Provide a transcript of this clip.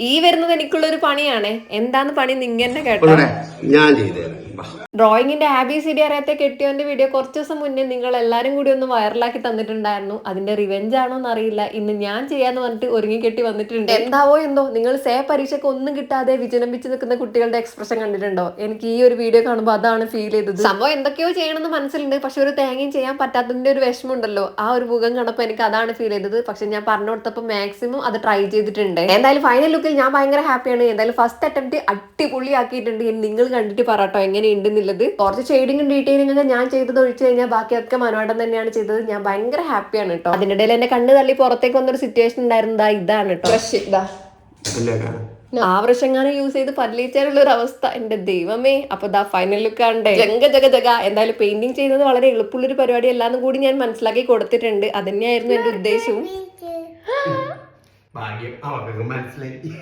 ഈ വരുന്നത് എനിക്കുള്ള ഒരു പണിയാണേ. എന്താന്ന് പണി നിങ്ങനെ കേട്ടോ. ഞാൻ ചെയ്തു തരാം എ ബി സി ഡി അറിയാത്ത കെട്ടിയോന്റെ വീഡിയോ കുറച്ച് ദിവസം മുന്നേ നിങ്ങൾ എല്ലാരും കൂടി ഒന്ന് വൈറലാക്കി തന്നിട്ടുണ്ടായിരുന്നു. അതിന്റെ റിവെഞ്ച് ആണോ എന്നറിയില്ല. ഇന്ന് ഞാൻ ചെയ്യാന്ന് പറഞ്ഞിട്ട് ഒരുങ്ങി കെട്ടി വന്നിട്ടുണ്ട്. എന്താവോ എന്തോ നിങ്ങൾ സേ പരീക്ഷയ്ക്ക് ഒന്നും കിട്ടാതെ വിജനമ്പിച്ച് നിൽക്കുന്ന കുട്ടികളുടെ എക്സ്പ്രഷൻ കണ്ടിട്ടുണ്ടോ? എനിക്ക് ഈ ഒരു വീഡിയോ കാണുമ്പോൾ അതാണ് ഫീൽ ചെയ്തത്. സംഭവം എന്തൊക്കെയോ ചെയ്യണമെന്ന് മനസ്സിലുണ്ട്. പക്ഷെ ഒരു തേങ്ങയും ചെയ്യാൻ പറ്റാത്തതിന്റെ ഒരു വിഷമം ഉണ്ടല്ലോ ആ ഒരു മുഖം കണ്ടപ്പോൾ എനിക്ക് അതാണ് ഫീൽ ചെയ്തത്. പക്ഷെ ഞാൻ പറഞ്ഞു കൊടുത്തപ്പോൾ മാക്സിമം അത് ട്രൈ ചെയ്തിട്ടുണ്ട്. എന്തായാലും ഫൈനൽ ലുക്കിൽ ഞാൻ ഭയങ്കര ഹാപ്പിയാണ് എന്തായാലും ഫസ്റ്റ് അറ്റംപ്റ്റ് അടിപൊളിയാക്കിയിട്ടുണ്ട്. നിങ്ങൾ കണ്ടിട്ട് പറട്ടോ എങ്ങനെയുണ്ടെന്നുള്ളത് കുറച്ച് ഷെയ്ഡിങ്ങും ഡീറ്റെയിലിംഗ് ഒക്കെ ഞാൻ ചെയ്തത് ഒഴിച്ചു കഴിഞ്ഞാൽ ബാക്കിയൊക്കെ മനോടം തന്നെയാണ് ചെയ്തത്. ഞാൻ ഭയങ്കര ഹാപ്പിയാണ് കേട്ടോ അതിനിടയിൽ എന്റെ കണ്ണ് തള്ളി പുറത്തേക്ക് വന്നൊരു സിറ്റുവേഷൻ ഉണ്ടായിരുന്നതാ ഇതാണ് കേട്ടോ ആ വൃഷങ്ങാനം യൂസ് ചെയ്ത് പല്ലിച്ചാലുള്ള ഒരു അവസ്ഥ. എന്റെ ദൈവമേ. അപ്പൊ ദാ ഫൈനൽ ലുക്ക് ആണ്ടേ ജഗ ജഗ ജഗ. എന്തായാലും പെയിന്റിങ് ചെയ്യുന്നത് വളരെ എളുപ്പമുള്ളൊരു പരിപാടി അല്ലാന്നും കൂടി ഞാൻ മനസ്സിലാക്കി കൊടുത്തിട്ടുണ്ട്. അത് തന്നെയായിരുന്നു എന്റെ ഉദ്ദേശവും. ഭാഗ്യം. മനസ്സിലായി.